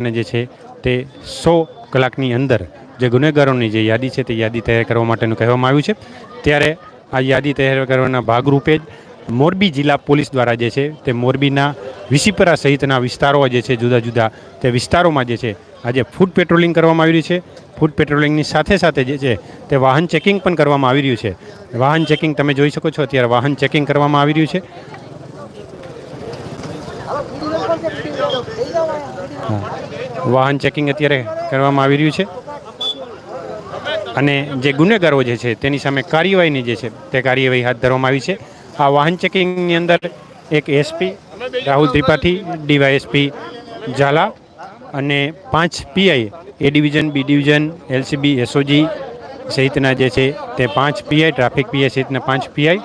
અને જે છે તે સો કલાકની અંદર જે ગુનેગારોની જે યાદી છે તે યાદી તૈયાર કરવા માટેનું કહેવામાં આવ્યું છે. ત્યારે આ યાદી તૈયાર કરવાના ભાગરૂપે જ મોરબી જિલ્લા પોલીસ દ્વારા જે છે તે મોરબીના વિસીપરા સહિતના વિસ્તારો જે છે જુદા જુદા તે વિસ્તારોમાં જે છે આજે ફૂડ પેટ્રોલિંગ કરવામાં આવી રહ્યું છે. ફૂડ પેટ્રોલિંગની સાથે સાથે જે છે તે વાહન ચેકિંગ પણ કરવામાં આવી રહ્યું છે. વાહન ચેકિંગ તમે જોઈ શકો છો, અત્યારે વાહન ચેકિંગ કરવામાં આવી રહ્યું છે. વાહન ચેકિંગ અત્યારે કરવામાં આવી રહ્યું છે. અને જે ગુનેગારો જે છે, તેની સામે કાર્યવાહીની જે છે, તે કાર્યવાહી હાથ ધરવામાં આવી છે. આ વાહન ચેકિંગની અંદર એક એસપી રાહુલ ત્રિપાઠી ડીવાયએસપી ઝાલા અને પાંચ PI A division B division LCB SOG સહિતના જે છે, તે પાંચ પીઆઈ ટ્રાફિક પીઆઈ સહિતના પાંચ પીઆઈ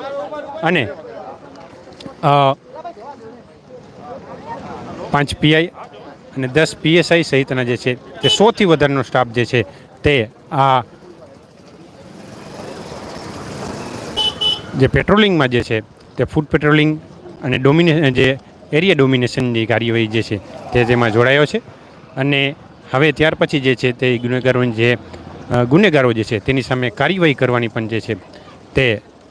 અને પાંચ પીઆઈ અને દસ પીએસઆઈ સહિતના જે છે તે સોથી વધારેનો સ્ટાફ જે છે તે આ જે પેટ્રોલિંગમાં જે છે તે ફૂડ પેટ્રોલિંગ અને ડોમિને, જે એરિયા ડોમિનેશનની કાર્યવાહી જે છે તે તેમાં જોડાયો છે. અને હવે ત્યાર પછી જે છે તે ગુનેગારોની જે ગુનેગારો જે છે તેની સામે કાર્યવાહી કરવાની પણ જે છે તે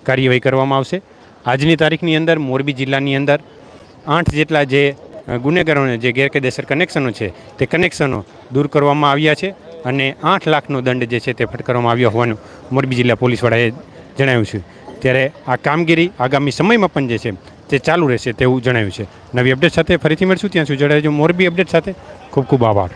કાર્યવાહી કરવામાં આવશે. આજની તારીખની અંદર મોરબી જિલ્લાની અંદર આઠ જેટલા જે ગુનેગારોને જે ગેરકાયદેસર કનેક્શનો છે, તે કનેક્શનો દૂર કરવામાં આવ્યા છે અને આઠ લાખનો દંડ જે છે તે ફટકારવામાં આવ્યો હોવાનું મોરબી જિલ્લા પોલીસવાળાએ જણાવ્યું છે. ત્યારે આ કામગીરી આગામી સમયમાં પણ જે છે, તે ચાલુ રહેશે તેવું જણાવ્યું છે. નવી અપડેટ સાથે ફરીથી મળશું. ત્યાં સુધી જણાવજો મોરબી અપડેટ સાથે. ખૂબ ખૂબ આભાર.